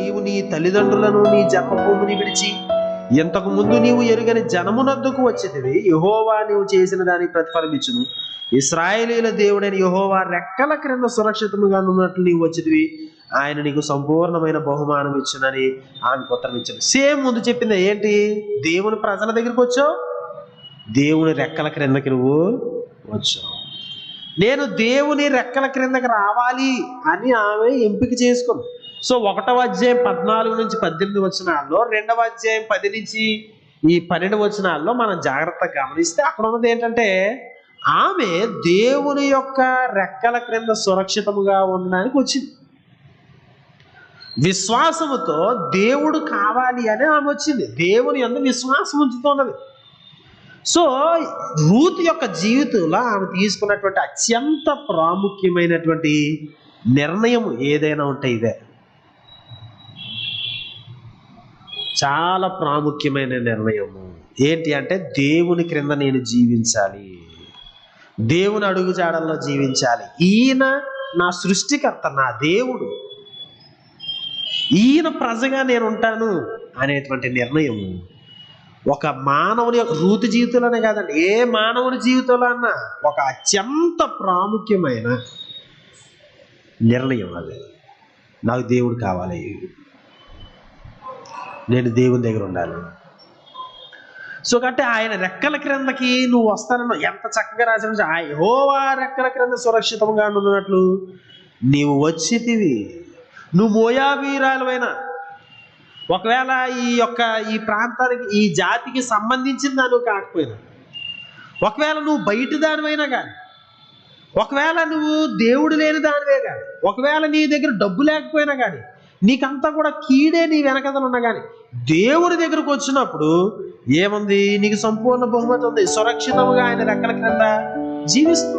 నీవు నీ తల్లిదండ్రులను నీ జన్మభూమిని విడిచి ఇంతకు ముందు నీవు ఎరుగని జనమునద్దుకు వచ్చేదివి యహోవా నీవు చేసిన దానికి ప్రతిఫలమిచ్చును ఇస్రాయేలీల దేవుడైన యహోవా రెక్కల క్రింద సురక్షితముగా ఉన్నట్లు నీవు వచ్చేదివి ఆయన నీకు సంపూర్ణమైన బహుమానం ఇచ్చునని ఆమెకు ఉత్తరం ఇచ్చాడు. సేమ్ ముందు చెప్పింది ఏంటి? దేవుని ప్రజల దగ్గరికి వచ్చావు? దేవుని రెక్కల క్రిందకి నువ్వు వచ్చావు. నేను దేవుని రెక్కల క్రిందకి రావాలి అని ఆమె ఎంపిక చేసుకున్నాను సో ఒకటవ అధ్యాయం పద్నాలుగు నుంచి పద్దెనిమిది వచనాల్లో రెండవ అధ్యాయం పది నుంచి ఈ పన్నెండు వచనాల్లో మనం జాగ్రత్తగా గమనిస్తే అక్కడ ఉన్నది ఏంటంటే ఆమె దేవుని యొక్క రెక్కల క్రింద సురక్షితముగా ఉండడానికి వచ్చింది. విశ్వాసముతో దేవుడు కావాలి అని ఆమె వచ్చింది. దేవుని అందు విశ్వాసం ఉంచుతున్నది. సో రూత్ యొక్క జీవితంలో ఆమె తీసుకున్నటువంటి అత్యంత ప్రాముఖ్యమైనటువంటి నిర్ణయం ఏదైనా ఉంటే ఇదే. చాలా ప్రాముఖ్యమైన నిర్ణయము. ఏంటి అంటే దేవుని క్రింద నేను జీవించాలి. దేవుని అడుగుజాడల్లో జీవించాలి. ఈయన నా సృష్టికర్త నా దేవుడు. ఈయన ప్రజగా నేను ఉంటాను అనేటువంటి నిర్ణయము ఒక మానవుని యొక్క రూతు జీవితంలోనే కాదండి. ఏ మానవుని జీవితంలో అన్నా ఒక అత్యంత ప్రాముఖ్యమైన నిర్ణయం అది. నాకు దేవుడు కావాలి. నేను దేవుని దగ్గర ఉండాలి. సో కంటే ఆయన రెక్కల క్రిందకి నువ్వు వస్తానన్న ఎంత చక్కగా రాసిన హోవా రెక్కల క్రింద సురక్షితంగా ఉన్నట్లు నీవు వచ్చితివి. నువ్వు మోయాబీరాలువైన ఒకవేళ ఈ యొక్క ఈ ప్రాంతానికి ఈ జాతికి సంబంధించిన దాని కాకపోయినా. ఒకవేళ నువ్వు బయట దానివైనా కానీ ఒకవేళ నువ్వు దేవుడు లేని దానివే కానీ ఒకవేళ నీ దగ్గర డబ్బు లేకపోయినా కానీ నీకంతా కూడా కీడే నీ వెనకదలు ఉన్నా కానీ దేవుడి దగ్గరకు వచ్చినప్పుడు ఏముంది? నీకు సంపూర్ణ బహుమతి ఉంది. సురక్షితంగా ఆయన రెక్కల క్రింద జీవిస్తూ